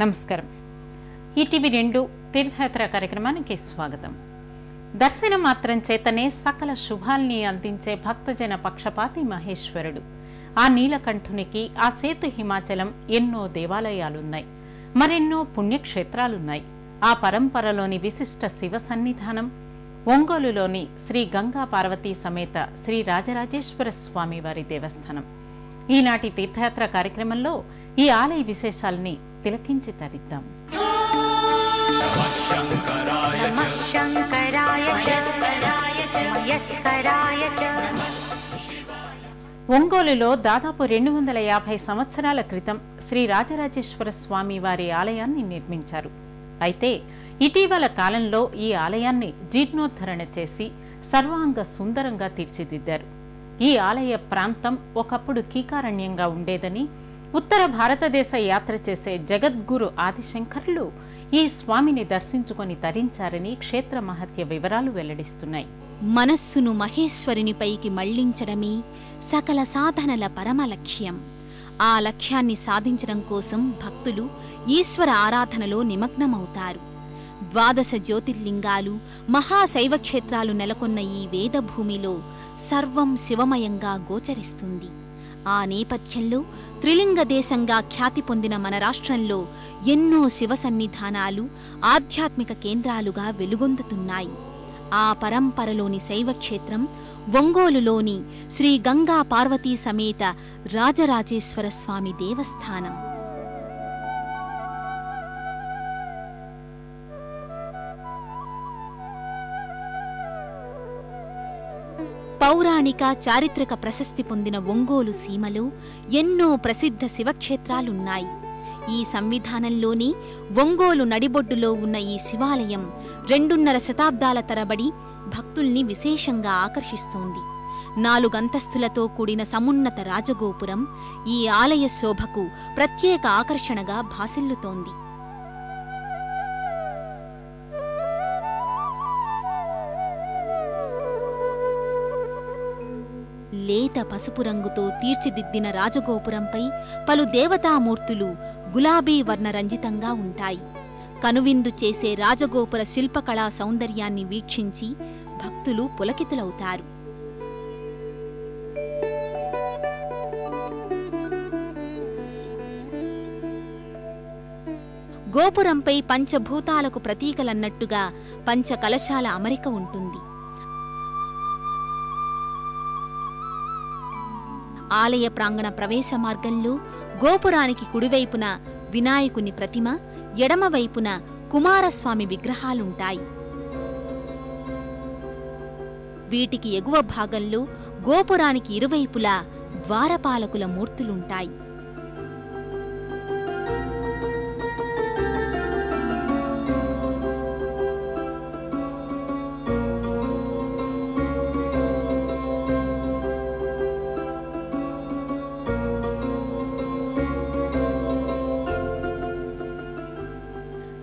నమస్కారం. ఈటీవీ రెండు తీర్థయాత్ర కార్యక్రమానికి స్వాగతం. దర్శనం మాత్రం చేతనే సకల శుభాల్ని అందించే భక్తజన పక్షపాతి మహేశ్వరుడు. ఆ నీలకంఠునికి ఆ సేతు హిమాచలం ఎన్నో దేవాలయాలున్నాయి. మరెన్నో పుణ్యక్షేత్రాలున్నాయి. ఆ పరంపరలోని విశిష్ట శివ సన్నిధానం ఒంగోలులోని శ్రీ గంగా పార్వతీ సమేత శ్రీ రాజరాజేశ్వర స్వామివారి దేవస్థానం. ఈనాటి తీర్థయాత్ర కార్యక్రమంలో ఈ ఆలయ విశేషాల్ని తిలకించి తరిద్దాం ఒంగోలులో దాదాపు రెండు వందల యాభై సంవత్సరాల క్రితం శ్రీ రాజరాజేశ్వర స్వామి వారి ఆలయాన్ని నిర్మించారు. అయితే ఇటీవల కాలంలో ఈ ఆలయాన్ని జీర్ణోద్ధరణ చేసి సర్వాంగ సుందరంగా తీర్చిదిద్దారు. ఈ ఆలయ ప్రాంతం ఒకప్పుడు కీకారణ్యంగా ఉండేదని ఉత్తర భారతదేశ యాత్ర చేసే జగద్గురు ఆదిశంకర్లు ఈ స్వామిని దర్శించుకొని తరించారని క్షేత్ర మహత్య వివరాలు వెల్లడిస్తున్నాయి. మనస్సును మహేశ్వరునిపైకి మళ్ళించడమే సకల సాధనల పరమ లక్ష్యం ఆ లక్ష్యాన్ని సాధించడం కోసం భక్తులు ఈశ్వర ఆరాధనలో నిమగ్నమవుతారు. ద్వాదశ జ్యోతిర్లింగాలు మహాశైవక్షేత్రాలు నెలకొన్న ఈ వేదభూమిలో సర్వం శివమయంగా గోచరిస్తుంది. ఆ నేపథ్యంలో త్రిలింగ దేశంగా ఖ్యాతి పొందిన మన రాష్ట్రంలో ఎన్నో శివ సన్నిధానాలు ఆధ్యాత్మిక కేంద్రాలుగా వెలుగొందుతున్నాయి. ఆ పరంపరలోని శైవక్షేత్రం ఒంగోలులోని శ్రీ గంగా పార్వతీ సమేత రాజరాజేశ్వర స్వామి దేవస్థానం. పౌరాణిక చారిత్రక ప్రశస్తి పొందిన ఒంగోలు సీమలో ఎన్నో ప్రసిద్ధ శివక్షేత్రాలున్నాయి. ఈ సంవిధానంలోని ఒంగోలు నడిబొడ్డులో ఉన్న ఈ శివాలయం రెండున్నర శతాబ్దాల తరబడి భక్తుల్ని విశేషంగా ఆకర్షిస్తోంది. నాలుగంతస్తులతో కూడిన సమున్నత రాజగోపురం ఈ ఆలయ శోభకు ప్రత్యేక ఆకర్షణగా భాసిల్లుతోంది. లేత పసుపు రంగుతో తీర్చిదిద్దిన రాజగోపురంపై పలు దేవతామూర్తులు గులాబీ వర్ణరంజితంగా ఉంటాయి. కనువిందు చేసే రాజగోపుర శిల్పకళా సౌందర్యాన్ని వీక్షించి భక్తులు పులకితులవుతారు. గోపురంపై పంచభూతాలకు ప్రతీకలన్నట్టుగా పంచ కలశాల అమరిక ఉంటుంది. ఆలయ ప్రాంగణ ప్రవేశ మార్గంలో గోపురానికి కుడివైపున వినాయకుని ప్రతిమ ఎడమవైపున కుమారస్వామి విగ్రహాలుంటాయి. వీటికి ఎగువ భాగంలో గోపురానికి ఇరువైపులా ద్వారపాలకుల మూర్తులుంటాయి.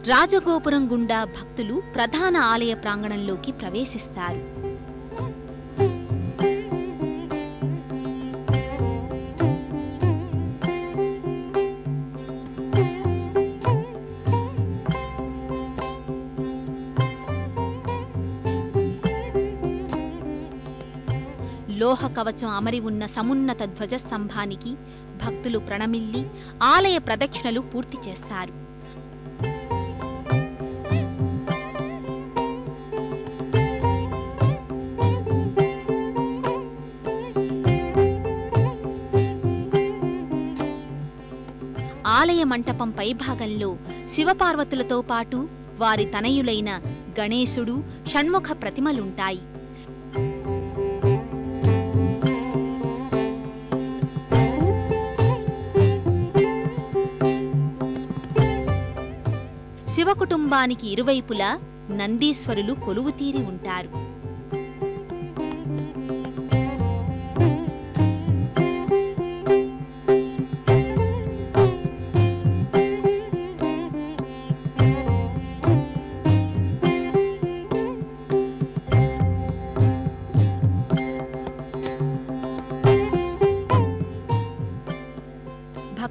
రాజగోపురం గుండా భక్తులు ప్రధాన ఆలయ ప్రాంగణంలోకి ప్రవేశిస్తారు. లోహ కవచం అమరి ఉన్న సమున్నత ధ్వజస్తంభానికి భక్తులు ప్రణమిల్లి ఆలయ ప్రదక్షిణలు పూర్తి చేస్తారు. ఆలయ మంటపం పైభాగంలో శివపార్వతులతో పాటు వారి తనయులైన గణేశుడు షణ్ముఖ ప్రతిమలుంటాయి. శివ కుటుంబానికి ఇరువైపులా నందీశ్వరులు కొలువుతీరి ఉంటారు.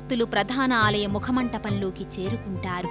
భక్తులు ప్రధాన ఆలయ ముఖమంటపంలోకి చేరుకుంటారు.